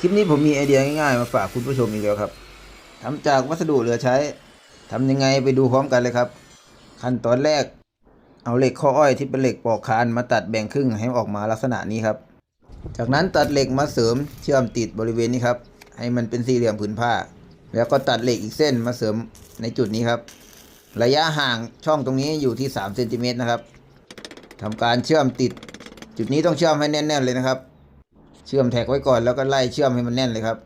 คลิปนี้ผมมีไอเดียง่ายๆ มาฝากคุณผู้ชมอีกแล้วครับทำจากวัสดุเหลือใช้ทำยังไงไปดูพร้อมกันเลยครับ ขั้นตอนแรก เอาเหล็กข้ออ้อยที่เป็นเหล็กปอกคานมาตัดแบ่งครึ่งให้ออกมาลักษณะนี้ครับ จากนั้นตัดเหล็กมาเสริมเชื่อมติดบริเวณนี้ครับ ให้มันเป็นสี่เหลี่ยมผืนผ้า แล้วก็ตัดเหล็กอีกเส้นมาเสริมในจุดนี้ครับ ระยะห่างช่องตรงนี้อยู่ที่3เซนติเมตรนะครับทำการเชื่อมติด จุดนี้ต้องเชื่อมให้แน่นๆเลยนะครับ เชื่อมแท็กไว้ก่อนแล้วก็ไล่เชื่อมให้มันแน่นเลยครับ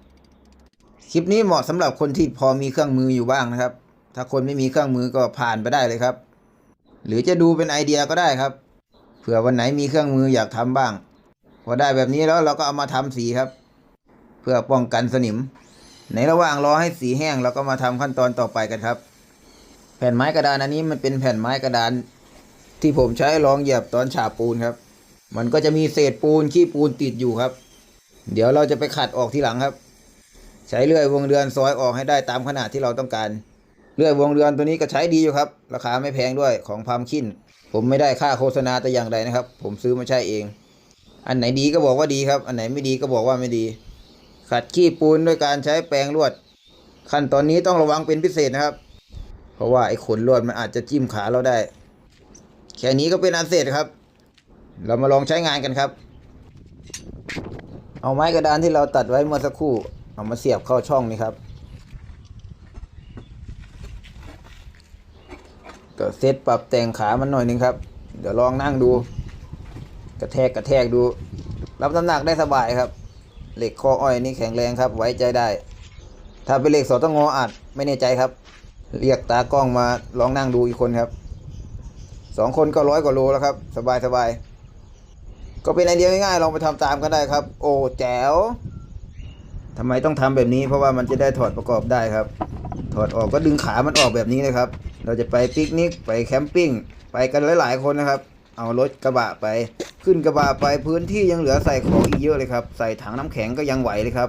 คลิปนี้เหมาะสำหรับคนที่พอมีเครื่องมืออยู่บ้างนะครับ ถ้าคนไม่มีเครื่องมือก็ผ่านไปได้เลยครับ หรือจะดูเป็นไอเดียก็ได้ครับเผื่อวันไหนมีเครื่องมืออยากทำบ้าง พอได้แบบนี้แล้วเราก็เอามาทำสีครับ เพื่อป้องกันสนิม ในระหว่างรอให้สีแห้งเราก็มาทำขั้นตอนต่อไปกันครับ แผ่นไม้กระดานอันนี้มันเป็นแผ่นไม้กระดาน ที่ผมใช้รองเหยียบตอนฉาบปูนครับ มันก็จะมีเศษปูนขี้ปูนติดอยู่ครับ เดี๋ยวเราจะไปขัดออกทีหลังครับ ใช้เลื่อยวงเดือนซอยออกให้ได้ตามขนาดที่เราต้องการ เลื่อยวงเดือนตัวนี้ก็ใช้ดีอยู่ครับ ราคาไม่แพงด้วยของพามคินผมไม่ได้ค่าโฆษณาแต่อย่างใดนะครับ ผมซื้อมาใช้เอง อันไหนดีก็บอกว่าดีครับ อันไหนไม่ดีก็บอกว่าไม่ดี ขัดขี้ปูนด้วยการใช้แปรงลวด ขั้นตอนนี้ต้องระวังเป็นพิเศษนะครับ เพราะว่าไอ้ขนลวดมันอาจจะจิ้มขาเราได้ แค่นี้ก็เป็นอันเสร็จครับ เรามาลองใช้งานกันครับ เอาไม้กระดานที่เราตัดไว้เมื่อสักครู่ เอามาเสียบเข้าช่องนี้ครับก็เซตปรับแต่งขามันหน่อยหนึงครับ เดี๋ยวลองนั่งดู กระแทกกระแทกดู รับน้ำหนักได้สบายครับ เหล็กข้ออ้อยนี่แข็งแรงครับ ไว้ใจได้ ถ้าเป็นเหล็กสอตงออาจไม่แน่ใจครับ เรียกตากล้องมาลองนั่งดูอีกคนครับสองคนก็ร้อยกว่าโลแล้วครับ สบายสบาย ก็เป็นไอเดียง่ายๆลองไปทำตามกันได้ครับ โอ้แจ๋วทำไมต้องทำแบบนี้ เพราะว่ามันจะได้ถอดประกอบได้ครับ ถอดออกก็ดึงขามันออกแบบนี้เลยครับ เราจะไปปิกนิกไปแคมปิ้งไปกันหลายๆคนนะครับ เอารถกระบะไป ขึ้นกระบะไปพื้นที่ยังเหลือใส่ของอีกเยอะเลยครับ ใส่ถังน้ำแข็งก็ยังไหวเลยครับ